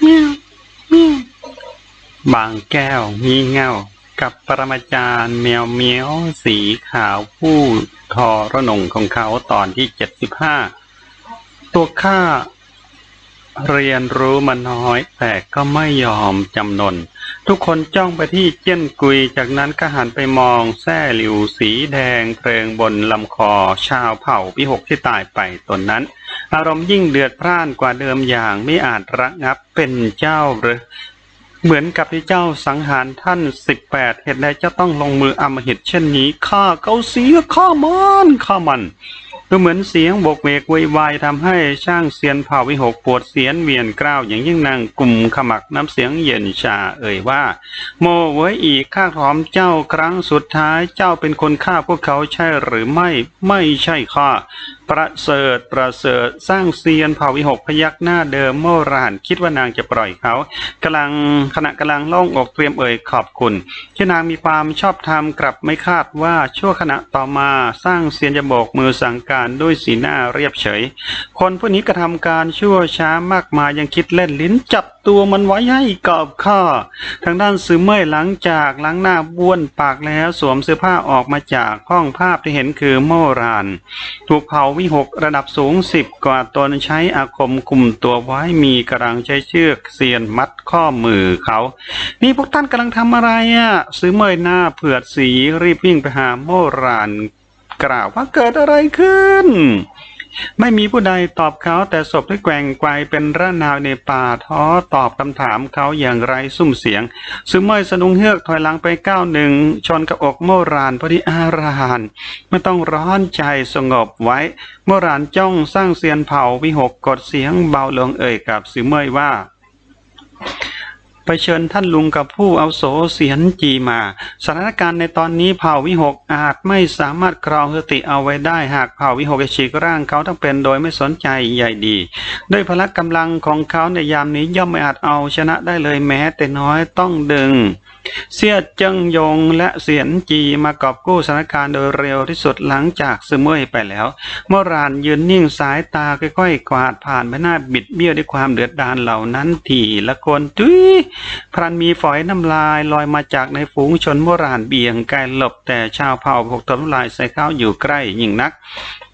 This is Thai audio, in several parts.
เมียวเมียบางแก้วมีเงากับปรมาจารย์แมวเมียวสีขาวผู้ทอระนงของเขาตอนที่เจ็ดสิบห้าตัวข้าเรียนรู้มาน้อย แต่ก็ไม่ยอมจำนน ทุกคนจ้องไปที่เจี้ยนกุย จากนั้นก็หันไปมองแซ่หลิวสีแดงเพลิงบนลำคอชาวเผ่าพิหกที่ตายไปตนนั้น อารมณ์ยิ่งเดือดพร่านกว่าเดิมอย่างไม่อาจระงับเป็นเจ้าหรือเหมือนกับที่เจ้าสังหารท่านสิบแปดเหตุใดจ้าต้องลงมืออำมหิตเช่นนี้ข้าเกาเสียข้ามันข้ามันก็เหมือนเสียงโบกเวกวยวายทำให้ช่างเซียนเผ่าวิหกปวดเสียนเวียนกล้าวอย่างยิ่งนางกลุ่มขมักน้ำเสียงเย็นชาเอ่ยว่า โมไว้อีกข้าถอมเจ้าครั้งสุดท้ายเจ้าเป็นคนฆ่าพวกเขาใช่หรือไม่ไม่ใช่ข้า ประเสริฐประเสริฐสร้างเซียนเผ่าวิหกพยักหน้าเดิมโมรานคิดว่านางจะปล่อยเขากำลังขณะกำลังล่องอกเตรียมเอ่ยขอบคุณที่นางมีความชอบธรรมกลับไม่คาดว่าชั่วขณะต่อมาสร้างเซียนจะโบกมือสั่งการด้วยสีหน้าเรียบเฉย คนผู้นี้กระทำการชั่วช้ามากมายยังคิดเล่นลิ้นจับตัวมันไว้ให้กับข้าทางด้านซื้อเมื่อยหลังจากล้างหน้าบ้วนปากแล้วสวมเสื้อผ้าออกมาจากห้องภาพที่เห็นคือโมรานถูกเผาวิหกระดับสูงสิบกว่าตนใช้อาคมคุมตัวไว้มีกำลังใช้เชือกเสียนมัดข้อมือเขา นี่พวกท่านกำลังทำอะไรอะ่ะซื้อเมยหน้าเผือดสีรีบวิ่งไปหาโมรานกล่าวว่าเกิดอะไรขึ้น ไม่มีผู้ใดตอบเขาแต่ศพที่แกว่งไกวเป็นระนาวในป่าท้อตอบคำถามเขาอย่างไรซุ่มเสียงซึมเมยสนุงเฮือกถอยหลังไปก้าวหนึ่ง ชนกับอกโมรานพอดีอารานไม่ต้องร้อนใจสงบไว้ โมรานจ้องสร้างเสียนเผาวิหกกดเสียงเบาลงเอ่ยกับซึมเมยว่า ไปเชิญท่านลุงกับผู้เอาโสเสียนจีมา สถานการณ์ในตอนนี้เผ่าวิหกอาจไม่สามารถครองสติเอาไว้ได้หากเผ่าวิหกฉีกร่างเขาทั้งเป็นโดยไม่สนใจใหญ่ดี ด้วยพละกำลังของเขาในยามนี้ย่อมไม่อาจเอาชนะได้เลยแม้แต่น้อยต้องดึง เสียเจิงยงและเสียนจีมากอบกู้สถานการณ์โดยเร็วที่สุดหลังจากซึมเมยไปแล้ว เมื่อรานยืนนิ่งสายตาค่อยๆกวาดผ่านใบหน้าบิดเบี้ยวด้วยความเดือดดาลเหล่านั้นทีละคนทุยพรันมีฝอยน้ำลายลอยมาจากในฝูงชนโบราณเบี่ยงกายหลบแต่ชาวเผ่าพกตนำลายใส่ข้าวอยู่ใกล้ยิ่งนัก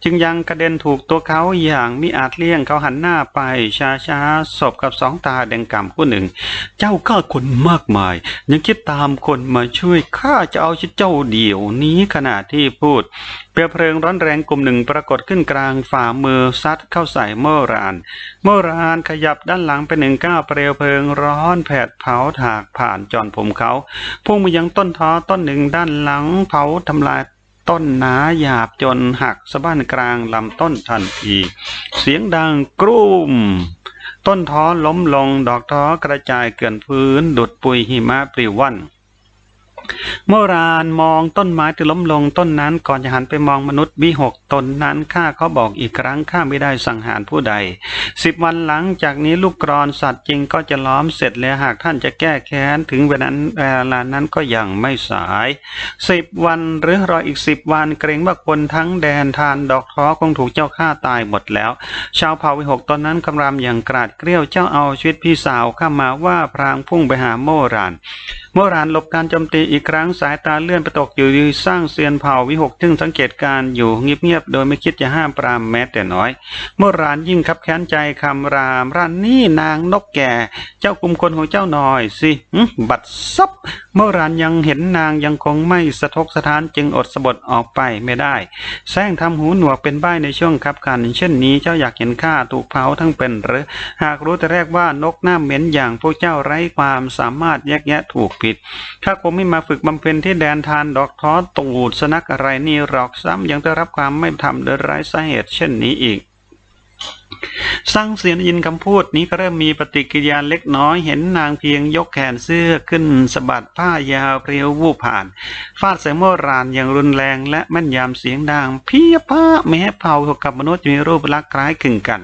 จึงยังกระเด็นถูกตัวเขาอย่างมิอาจเลี่ยงเขาหันหน้าไปช้าๆศพกับสองตาแดงกำผู้หนึ่ง เจ้าฆ่าคนมากมาย ยังคิดตามคนมาช่วยข้าจะเอาชีวิตเจ้าเดี่ยวนี้ขณะที่พูด เปลวเพลิงร้อนแรงกลุ่มหนึ่งปรากฏขึ้นกลางฝ่ามือซัดเข้าใส่เมื่อราน เมื่อรานขยับด้านหลังไปหนึ่งก้าวเปลวเพลิงร้อนแผดเผาถากผ่านจอนผมเขาพุ่งมายังต้นท้อต้นหนึ่งด้านหลังเผาทำลาย ต้นหนาหยาบจนหักสะบั้นกลางลำต้นทันที เสียงดังกรุ่ม ต้นท้อล้มลงดอกท้อกระจายเกลื่อนพื้น ดุดปุยหิมะปลิวว่อน โมรานมองต้นไม้ที่ล้มลงต้นนั้นก่อนจะหันไปมองมนุษย์วิหกตนนั้นข้าเขาบอกอีกครั้งข้าไม่ได้สังหารผู้ใดสิบวันหลังจากนี้ลูกกรอนสัตว์จริงก็จะล้อมเสร็จแล้วหากท่านจะแก้แค้นถึงเวลานั้นเวลานั้นก็ยังไม่สายสิบวันหรือรออีกสิบวันเกรงว่าคนทั้งแดนทานดอกท้อคงถูกเจ้าฆ่าตายหมดแล้ว ชาวเผ่าวิหกตอนนั้นคำรามอย่างกราดเกลี้ยวเจ้าเอาชีวิตพี่สาวข้ามาว่าพรางพุ่งไปหาโมราน โมรานหลบการโจมตีอีกครั้งสายตาเลื่อนไปตกอยู่ที่สร้างเซียนเผ่าวิหกซึ่งสังเกตการ์อยู่เงียบๆโดยไม่คิดจะห้ามปรามแม้แต่น้อยโมรานยิ่งคับแค้นใจคำรามรานนี่นางนกแก่ เจ้ากลุ่มคนของเจ้าหน่อยสิหึบัดซบโมรานยังเห็นนางยังคงไม่สะทกสะท้านจึงอดสะบดออกไปไม่ได้แซงทำหูหนวกเป็นใบ้ในช่วงคับขันเช่นนี้เจ้าอยากเห็นข้าถูกเผาทั้งเป็นหรือ หากรู้แต่แรกว่านกหน้าเหม็นอย่างพวกเจ้าไร้ความสามารถแยกแยะถูกผิดข้าคงไม่มาฝึกบำเพ็ญที่แดนทานดอกท้อตูดสนักอะไรนี่หรอกซ้ำยังได้รับความไม่ทำโดยไร้สาเหตุเช่นนี้อีกสร้างเสียงยินคำพูดนี้ก็เริ่มมีปฏิกิริยาเล็กน้อยเห็นนางเพียงยกแขนเสื้อขึ้นสะบัดผ้ายาวเพรียววูบผ่าน ฟาดใส่โมรานอย่างรุนแรงและแม่นยำเสียงดังเพียพ้าแม้เผ่ากับมนุษย์มีรูปลักษณ์คล้ายคลึงกัน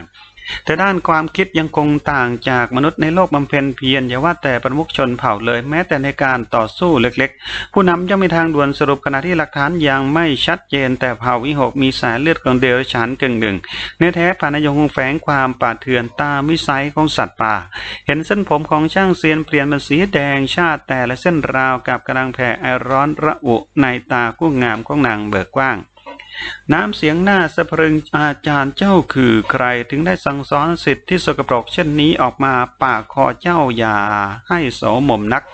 แต่ด้านความคิดยังคงต่างจากมนุษย์ในโลกบำเพ็ญเพียรอย่าว่าแต่ประมุขชนเผ่าเลย แม้แต่ในการต่อสู้เล็กๆ ผู้นำย่อมมีทางด่วนสรุปขณะที่หลักฐานยังไม่ชัดเจน แต่เผ่าวิหกมีสายเลือดของเดรัจฉานกึ่งหนึ่งเนื้อแท้ผ่านยงคงแฝงความป่าเถื่อนตามวิสัยของสัตว์ป่า เห็นเส้นผมของช่างเซียนเปลี่ยนเป็นสีแดงชาติแต่ละเส้นราวกับกำลังแผ่ไอร้อนระอุในตากู้งามของนางเบิกกว้าง น้ำเสียงหน้าสะพรึงอาจารย์เจ้าคือใครถึงได้สั่งสอนสิทธิ์ที่สกปรกเช่นนี้ออกมาปากคอเจ้าอย่าให้โสมมนัก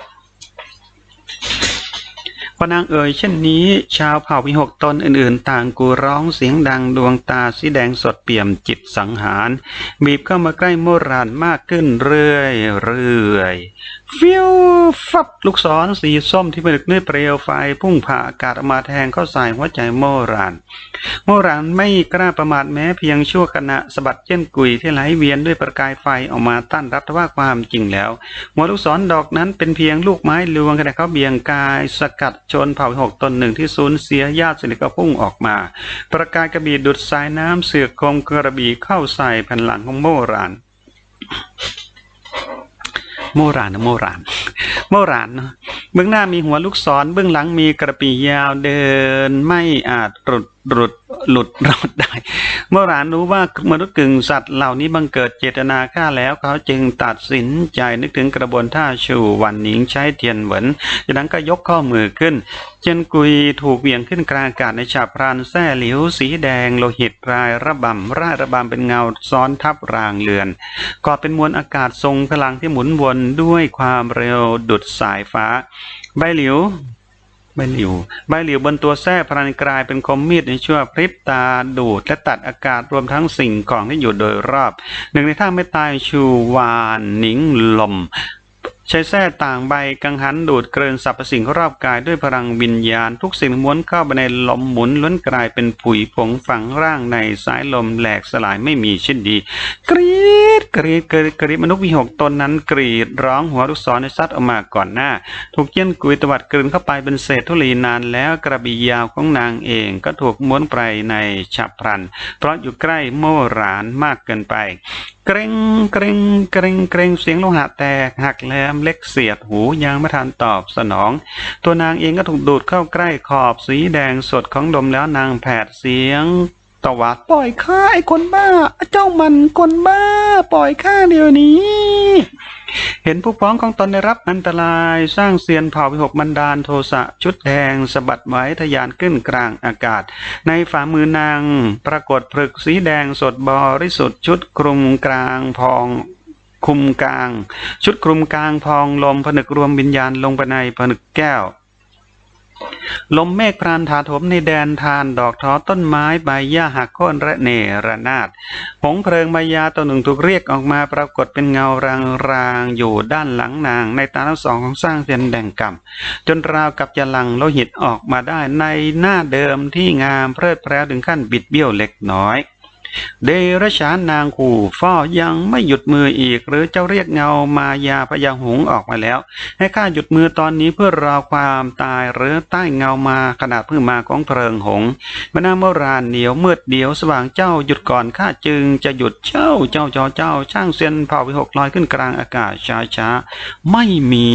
พอนางเอ่ยเช่นนี้ ชาวเผ่าวิหกตนอื่นๆ ต่างกูร้องเสียงดังดวงตาสีแดงสดเปี่ยมจิตสังหาร บีบเข้ามาใกล้โมรานมากขึ้นเรื่อยเรื่อย ฟิวฟับลูกศรสีส้มที่ผนึกด้วยเปลวไฟพุ่งผ่าอากาศออกมาแทงเข้าใส่หัวใจโมราน โมรานไม่กล้าประมาทแม้เพียงชั่วขณะสะบัดเช่นกุยที่ไหลเวียนด้วยประกายไฟออกมาต้านรับทว่าความจริงแล้ว หัวลูกศรดอกนั้นเป็นเพียงลูกไม้ลวงขณะเขาเบี่ยงกายสกัดชนเผ่าหกตนหนึ่งที่สูญเสียญาติสนิทก็พุ่งออกมา ประกายกระบี่ดุดสายน้ำเสือกคมกระบี่เข้าใส่แผ่นหลังของโมราน โมรานนะโมรานโมรานเนอะเบื้องหน้ามีหัวลูกศรเบื้องหลังมีกระปียาวเดินไม่อาจหลุดหลุดหลุดรอดได้โมรานรู้ว่ามนุษย์กึ่งสัตว์เหล่านี้บังเกิดเจตนาฆ่าแล้วเขาจึงตัดสินใจนึกถึงกระบวนท่าชูวันหนิงใช้เทียนเหวินจากนั้นก็ยกข้อมือขึ้น เจนกุยถูกเหวี่ยงขึ้นกลางอากาศในฉาบพรานแส้หลิว สีแดงโลหิตรายระบำร่ายระบำเป็นเงาซ้อนทับรางเรือนก่อเป็นมวลอากาศทรงพลังที่หมุนวนด้วยความเร็วดุดสายฟ้า ใบหลิว ใบหลิว ใบหลิวบนตัวแท้พลันกลายเป็นคมมีดในชั่วพริบตาดูดและตัดอากาศรวมทั้งสิ่งของที่อยู่โดยรอบ หนึ่งในท่าไม่ตายชูวานหนิงลม ใช้แส้ต่างใบกังหันดูดเกลื่อนสรรพสิ่งรอบกายด้วยพลังวิญญาณ ทุกสิ่งม้วนเข้าไปในลมหมุนล้วนกลายเป็นผุยผงฝังร่างในสายลมแหลกสลายไม่มีเช่นดี กรีดกรีดกรีดกรีดมนุษย์วิหกตนนั้นกรีดร้องหัวลูกศรในซัดออกมาก่อนหน้า ถูกเจี้ยนกุยตวัดกลืนเข้าไปเป็นเศษธุลีนานแล้วกระบี่ยาวของนางเองก็ถูกม้วนไปในฉับพลัน เพราะอยู่ใกล้โม่หรานมากเกินไป เกรงเกรงเกรงเกรงเสียงโลหะแตกหักแหลมเล็กเสียดหูยังไม่ทันตอบสนอง ตัวนางเองก็ถูกดูดเข้าใกล้ขอบสีแดงสดของดมแล้วนางแผดเสียง ตวาดปล่อยข้าไอ้คนบ้า เจ้ามันคนบ้า ปล่อยข้าเดี๋ยวนี้ เห็นผู้พ้องของตนได้รับอันตรายสร้างเสียนเผ่าวิหกมันดาลโทสะชุดแดงสะบัดไว้ทะยานขึ้นกลางอากาศ ในฝ่ามือนาง ปรากฏผลึกสีแดงสดบริสุทธิ์ชุดคลุมกลางพองคุมกลาง ชุดคลุมกลางพองลมผนึกรวมวิญญาณลงไปในผนึกแก้ว ลมเมฆพรานถาโถมในแดนทานดอกท้อต้นไม้ใบหญ้าหักโค่นระเนระนาดผงเพลิงใบยาตัวหนึ่งถูกเรียกออกมาปรากฏเป็นเงารางๆอยู่ด้านหลังนางในตาทั้งสองของสร้างเทียนแดงกำจนราวกับจะหลังโลหิตออกมาได้ในหน้าเดิมที่งามเพลิดเพลินถึงขั้นบิดเบี้ยวเล็กน้อย เดรัจฉานนางขู่ฟ้อยังไม่หยุดมืออีก หรือเจ้าเรียกเงามายาพยาหงออกมาแล้ว ให้ข้าหยุดมือตอนนี้เพื่อรอความตายหรือใต้เงามาขนาดเพิ่งมาของเพลิงหงม่น้ำโบราณเหนียวมืดเดียวสว่างเจ้าหยุดก่อนข้าจึงจะหยุดเจ้าเจ้าจอเจ้า ช่างเซียนเผาวิหกลอยขึ้นกลางอากาศช้าช้าไม่มี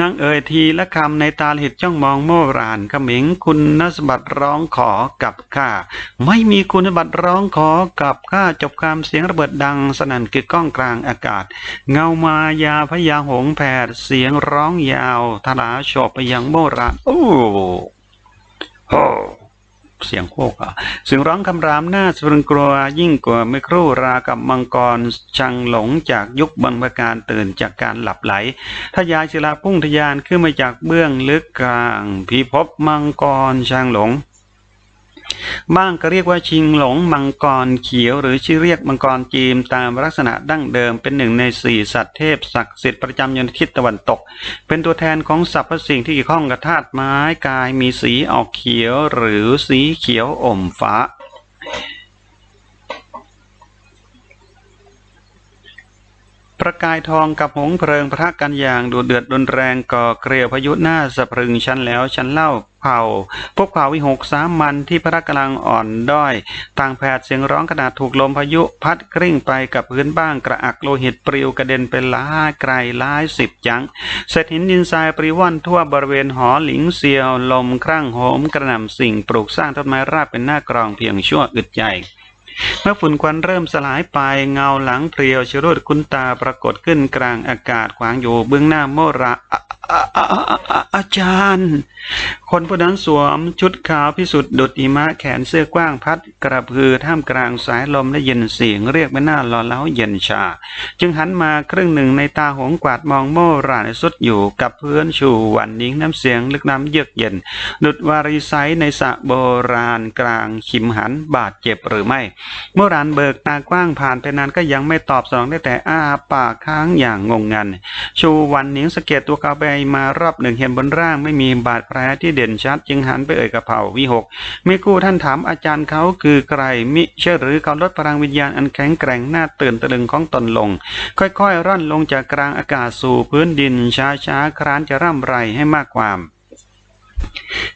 นางเอ่ยทีละคำในตาหิดจ้องมองโมรานขมิงคุณนสบัตรร้องขอกับข้า ไม่มีคุณบัตรร้องขอกับข้าจบคำเสียงระเบิดดังสนั่นกึกก้องกลางอากาศ เงามายาพยาหงแผดเสียงร้องยาวทลาโฉบไปยังโมรานโอ้โห เสียงโคกอะเสียงร้องคำรามหน้าสะพรึงกลัวยิ่งกว่าเมื่อครู่รากับมังกรชังหลงจากยุคบังบการตื่นจากการหลับไหลทยายศิลาพุ่งทะยานขึ้นมาจากเบื้องลึกกลางพิภพมังกรช้างหลง บ้างก็เรียกว่าชิงหลงมังกรเขียว หรือชื่อเรียกมังกรจีมตามลักษณะดั้งเดิมเป็นหนึ่งในสี่สัตว์เทพศักดิ์สิทธิ์ประจำยนทิศตะวันตก เป็นตัวแทนของสรรพสิ่งที่เกี่ยวข้องกับธาตุไม้กายมีสีออกเขียวหรือสีเขียวอมฟ้า ประกายทองกับหงเพลิงพระกันอย่างดูเดือดรุนแรงก่อเกลียวพายุหน้าสะพรึงชั้นแล้วชั้นเล่าเผาพวกเผ่าวิหกสามมันที่พระกำลังอ่อนด้อย ต่างแผดเสียงร้องขนาดถูกลมพายุพัดกริ่งไปกับพื้นบ้างกระอักโลหิตปลิวกระเด็นเป็นล้าไกลล้ายสิบจังเศษหินดินทรายปริว่อนทั่วบริเวณหอหลิงเซียว ลมครั่งโหมกระหน่ำสิ่งปลูกสร้างต้นไม้ราบเป็นหน้ากรองเพียงชั่วอึดใจ เมื่อฝุ่นควันเริ่มสลายไปเงาหลังเพรียวชรุดคุณตาปรากฏขึ้นกลางอากาศขวางอยู่เบื้องหน้าโมระ อาจารย์ คนผู้นั้นสวมชุดขาวพิสุทธิ์ดุดหิมะแขนเสื้อกว้างพัดกระพือท่ามกลางสายลมและเย็นเสียงเรียกไม่น่าหล่อเล้าเย็นชา จึงหันมาครึ่งหนึ่งในตาหงกวาดมองโมรานสุดอยู่กับเพื่อนชูวันนิ้งน้ำเสียงลึกน้ำเยือกเย็น ดุดวารีไซในสระโบราณกลางขิมหันบาดเจ็บหรือไม่ โมรานเบิกตากว้างผ่านไปนานก็ยังไม่ตอบสนองได้แต่อ้าปากค้างอย่างงงงัน ชูวันนิ้งสะเก็ดตัวเขาไปมารอบหนึ่งเห็นบนร่างไม่มีบาดแผลที่เด่นชัด จึงหันไปเอ่ยกับเผ่าวิหกมิกู้ท่านถามอาจารย์เขาคือใครมิเชื่อหรือเขาลดพลังวิญญาณอันแข็งแกร่งหน้าตื่นตะลึงของตนลง ค่อยๆ ร่อนลงจากกลางอากาศสู่พื้นดินช้าๆครานจะร่ำไรให้มากความ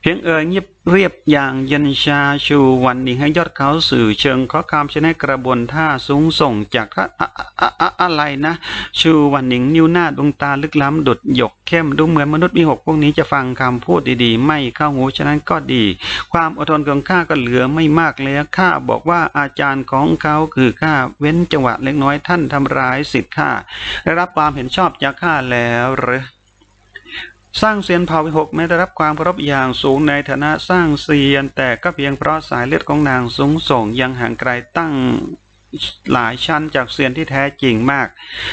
เพียงเอ่ยเงียบเรียบอย่างเย็นชาชูวันนี้ให้ยอดเขาสื่อเชิงขอคำชนะกระบวนท่าสูงส่งจากท่าอะอะอะอะไรนะ ชูวันหนิงนิ้วหน้าดวงตาลึกล้ำดุดหยกเข้มดูเหมือนมนุษย์มีหกพวกนี้จะฟังคำพูดดีๆ ไม่เข้าหูฉะนั้นก็ดี ความอดทนของข้าก็เหลือไม่มากแล้วข้าบอกว่าอาจารย์ของเขาคือข้าเว้นจังหวะเล็กน้อยท่านทำร้ายสิทธิ์ข้าได้รับความเห็นชอบจากข้าแล้วหรือ สร้างเซียนเผ่าวิหกแม้ได้รับความเคารพอย่างสูงในฐานะสร้างเซียน แต่ก็เพียงเพราะสายเลือดของนางสูงส่งยังห่างไกลตั้งหลายชั้นจากเซียนที่แท้จริงมาก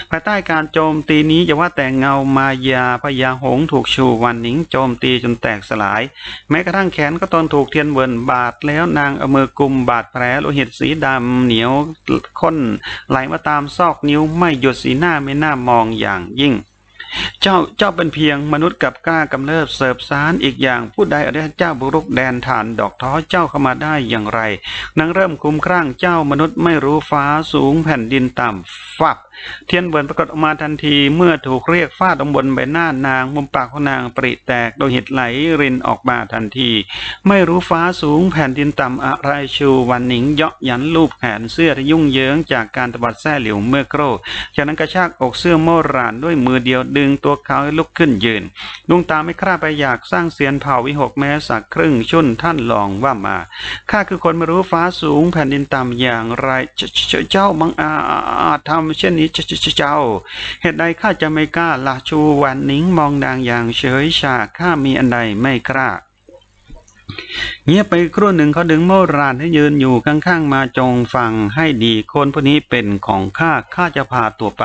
ภายใต้การโจมตีนี้จะว่าแต่เงามายาพญาหงถูกชูวันหนิงโจมตีจนแตกสลาย แม้กระทั่งแขนก็ตอนถูกเทียนเวินบาดแล้วนางเอามือกุมบาดแผลโลหิตสีดำเหนียวข้นไหลมาตามซอกนิ้วไม่หยุดสีหน้าไม่น่ามองอย่างยิ่ง เจ้าเจ้าเป็นเพียงมนุษย์กับกล้ากำเริบเสิบสารอีกอย่างผู้ใดอริยเจ้าบุรุษแดนฐานดอกท้อเจ้าเข้ามาได้อย่างไรนางเริ่มคุ้มครั่งเจ้ามนุษย์ไม่รู้ฟ้าสูงแผ่นดินต่ำฝับ เทียนเบิร์นปรากฏออกมาทันทีเมื่อถูกเรียกฟาดลงบนใบหน้านางมุมปากของนางปริแตกโดยหิตไหลรินออกมาทันที ไม่รู้ฟ้าสูงแผ่นดินต่ำอะไรชูวันหนิงเยาะหยันลูบแขนเสื้อที่ยุ่งเยิงจากการตบัดแส้เหลียวเมื่อโครจากนั้นกระชากอกเสื้อโมรานด้วยมือเดียวดึงตัวเขาให้ลุกขึ้นยืนดวงตาไม่คร่าไปอยากสร้างเสียนเผ่าวิหกแม้สักครึ่งชุ่นท่านลองว่ามาข้าคือคนไม่รู้ฟ้าสูงแผ่นดินต่ำอย่างไรเจ้ามังอาทำเช่นนี้เจเจเจเจ้า เหตุใดข้าจะไม่กล้าละชูวันนิงมองนางอย่างเฉยชาข้ามีอันใดไม่กล้าเงียบไปครู่หนึ่งเขาดึงโมรานให้ยืนอยู่ข้างๆมาจงฟังให้ดีคนผู้นี้เป็นของข้าข้าจะพาตัวไป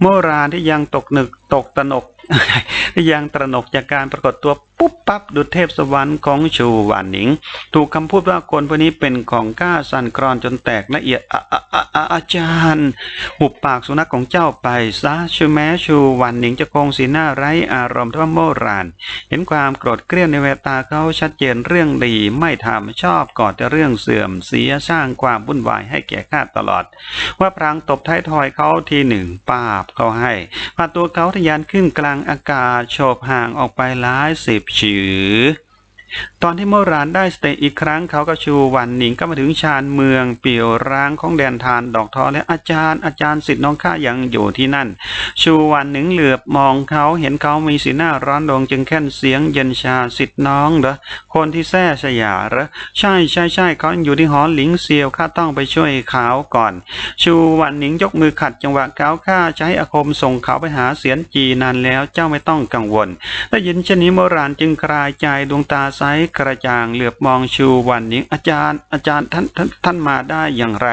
โมรานที่ยังตกหนึกตกตนกยังตระหนกจากการปรากฏตัวปุ๊บปั๊บดุจเทพสวรรค์ของชูหวานหนิง ถูกคำพูดว่าคนผู้นี้เป็นของข้าสั่นคลอนจนแตกละเอียดอออออาจารย์ หุบปากสุนัขของเจ้าไปซะชูแม้ชูหวันหนิงจะคงสีหน้าไร้อารมณ์ทว่าโมราน เห็นความโกรธเกรี้ยวในแววตาเขาชัดเจนเรื่องดีไม่ทำชอบก่อแต่เรื่องเสื่อมเสียสร้างความวุ่นวายให้แก่ข้าตลอด ว่าพรางตบท้ายทอยเขาทีหนึ่งปาบเขาให้พาตัวเขาทะยานขึ้นกลางอากาศโฉบห่างออกไปหลายสิบชือ ตอนที่โมรานได้สเตย์อีกครั้งเขาก็ชูวันหนิงก็มาถึงชานเมือง เปี่ยวร้างของแดนทานดอกทอและอาจารย์อาจารย์สิทธิ์น้องข้ายังอยู่ที่นั่น ชูวันหนิงเหลือบมองเขาเห็นเขามีสีหน้าร้อนรนจึงแค่นเสียงเย็นชาสิทธิ์น้องเหรอคนที่แท้สยาเหรอใช่ใช่ใช่เขาอยู่ที่หอหลิงเซียวข้าต้องไปช่วยเขาก่อน ชูวันหนิงยกมือขัดจังหวะเขาข้าใช้อาคมส่งเขาไปหาเสียนจีนานแล้วเจ้าไม่ต้องกังวลได้ยินเช่นนี้โมรานจึงคลายใจดวงตาใสกระจ่างเหลือบมองชูวันนิงอาจารย์ อาจารย์ท่านท่านท่านมาได้อย่างไร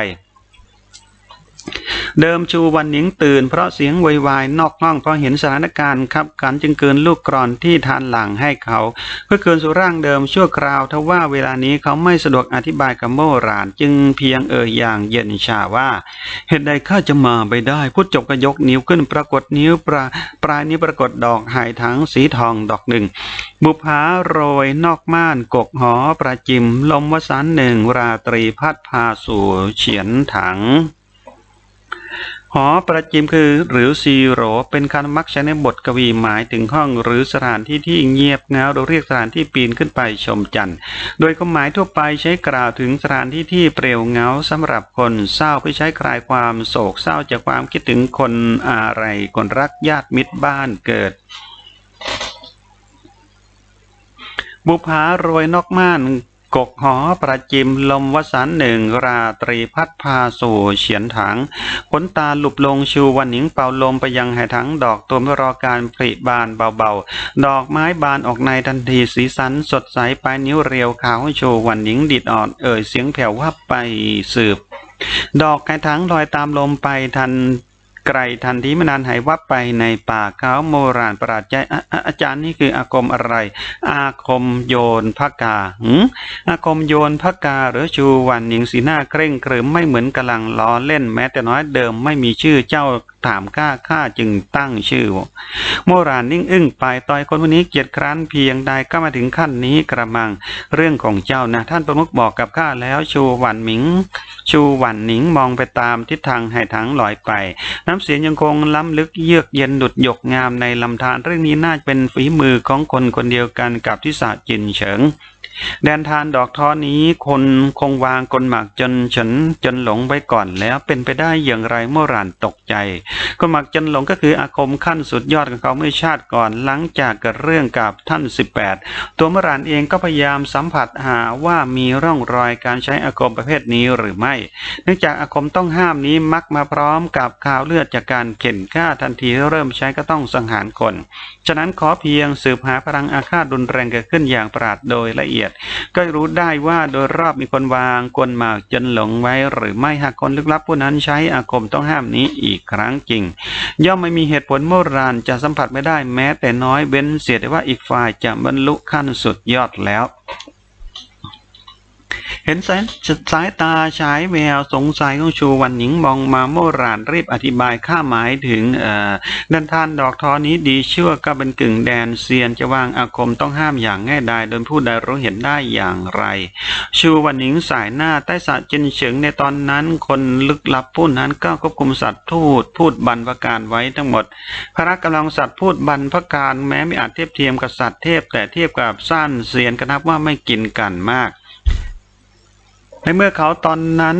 เดิมชูวันหนิงตื่น เพราะเสียงววายนอกห้องเพราะเห็นสถานการณ์ขับขันจึงเกินลูกกรอนที่ทานหลังให้เขา เพื่อคืนสู่ร่างเดิมชั่วคราวทว่าเวลานี้เขาไม่สะดวกอธิบายกับโมราน จึงเพียงเอ่ยอย่างเย็นชาว่า เหตุใดข้าจะมาไปได้พูดจบก็ยกนิ้วขึ้นปรากฏนิ้วปลาปลายนิ้วปรากฏดอกหายถังสีทองดอกหนึ่ง บุภาโรยนอกม่านกกหอประจิม ลมวสันหนึ่งราตรีพัดพาสู่เฉียนถัง หอประจิมคือหรือซีโรเป็นคำมักใช้ในบทกวีหมายถึงห้องหรือสถานที่ที่เงียบเงาเราเรียกสถานที่ปีนขึ้นไปชมจันทร์โดยความหมายทั่วไปใช้กล่าวถึงสถานที่ที่เปรี่ยวเงาสำหรับคนเศร้าเพื่อใช้คลายความโศกเศร้าจากความคิดถึงคนอะไรคนรักญาติมิตรบ้านเกิดบุภารวยนอกม่าน กกหอประจิมลมวสันหนึ่งราตรีพัดพาสู่เฉียนถังขนตาหลุบลงชูวันหนิงเป่าลมไปยังไหถังดอกตัวเมื่อรอการผลิบานเบาๆ ดอกไม้บานออกในทันทีสีสันสดใสปลายนิ้วเรียวขาวโชว์วันหนิงดิดอ่อนเอ่ยเสียงแผ่ววับไปสืบ ดอกไก่ถังลอยตามลมไปทัน ไกลทันทีไม่นานหายวับไปในป่าเขาโมรานประหลาดใจอออาจารย์นี่คืออาคมอะไร อาคมโยนพกาหืมอาคมโยนพกาหรือชูวันหญิงสีหน้าเคร่งเคริมไม่เหมือนกำลังล้อเล่นแม้แต่น้อยเดิมไม่มีชื่อเจ้าถามข้าข้าจึงตั้งชื่อ โมรานนิ่งอึ้งไปต่อยคนคนนี้เกียจคร้านเพียงใดก็มาถึงขั้นนี้กระมังเรื่องของเจ้านะ ท่านประมุขบอกกับข้าแล้วชูวันหมิง ชูวันหนิงมองไปตามทิศทางให้ถังลอยไปน้ำเสียงยังคงล้ำลึกเยือกเย็นดุดหยกงามในลำธารเรื่องนี้น่าจะเป็นฝีมือของคนคนเดียวกันกับที่สาจินเฉิง แดนทานดอกท้อนี้คนคงวางกลหมากจนฉันจนหลงไปก่อนแล้วเป็นไปได้อย่างไรเมื่อรานตกใจกลหมากจนหลงก็คืออาคมขั้นสุดยอดของเขาเมื่อชาติก่อนหลังจากเกิดเรื่องกับท่าน 18 ตัวเมื่อรานเองก็พยายามสัมผัสหาว่ามีร่องรอยการใช้อาคมประเภทนี้หรือไม่ เนื่องจากอาคมต้องห้ามนี้มักมาพร้อมกับข่าวเลือดจากการเข็นฆ่าทันทีที่เริ่มใช้ก็ต้องสังหารคน ฉะนั้นขอเพียงสืบหาพลังอาฆาตรุนแรงเกิดขึ้นอย่างปราดโดยละเอียดก็รู้ได้ว่าโดยรอบมีคนวางกลหมากจนหลงไว้ หรือไม่หากคนลึกลับผู้นั้นใช้อาคมต้องห้ามนี้อีกครั้งจริง ย่อมไม่มีเหตุผลโมรานจะสัมผัสไม่ได้แม้แต่น้อยเว้นเสียแต่ว่าอีกฝ่ายจะบรรลุขั้นสุดยอดแล้ว เห็นสายสายตาฉายแววสงสัยของชูวันหญิงมองมาโมรานรีบอธิบายข้าหมายถึงดันทานดอกทอนี้ดีเชั่วก็เป็นกึ่งแดนเซียนจะวางอาคมต้องห้ามอย่างง่ายดายโดยผู้ใดรู้เห็นได้อย่างไร ชูวันหญิงสายหน้าใต้สะจินเฉิงในตอนนั้นคนลึกลับผู้นั้นก็ควบคุมสัตว์ทูตพูดบรรพการไว้ทั้งหมด พระกำลังสัตว์พูดบรรพการแม้ไม่อาจเทียบเทียมกับสัตว์เทพแต่เทียบกับสั้นเซียนก็นับว่าไม่กินกันมาก ในเมื่อเขาตอนนั้น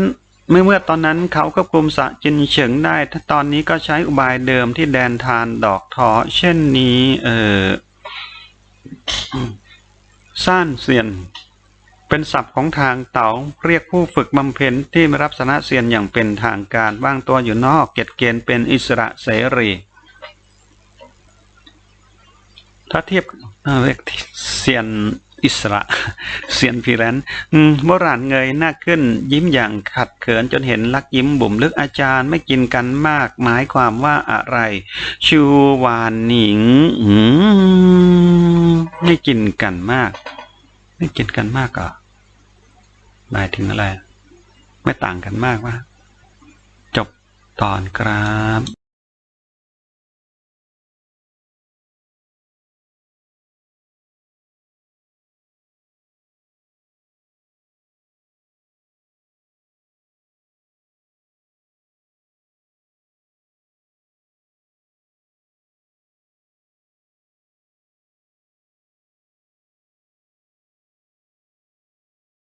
เมื่อเมื่อตอนนั้นเขาควบคุมสะจินเฉิงได้ถ้าตอนนี้ก็ใช้อุบายเดิมที่แดนทานดอกทอเช่นนี้ เออซ่านเซียน เป็นศัพท์ของทางเต๋าเรียกผู้ฝึกบำเพ็ญที่ไม่รับสนะเซียนอย่างเป็นทางการบ้างตัวอยู่นอกเกียรติเกณฑ์เป็นอิสระเสรี ถ้าเทียบเรียกเซียน อิสระเซียนฟรีแลนซ์อืมโบราณเงยหน้าขึ้น ยิ้มอย่างขัดเขินจนเห็นลักยิ้มบุ่มลึกอาจารย์ไม่กินกันมาก หมายความว่าอะไร ชูวานหนิงไม่กินกันมาก ไม่กินกันมากเหรอหมายถึงอะไร ไม่ต่างกันมากว่าจบตอนครับ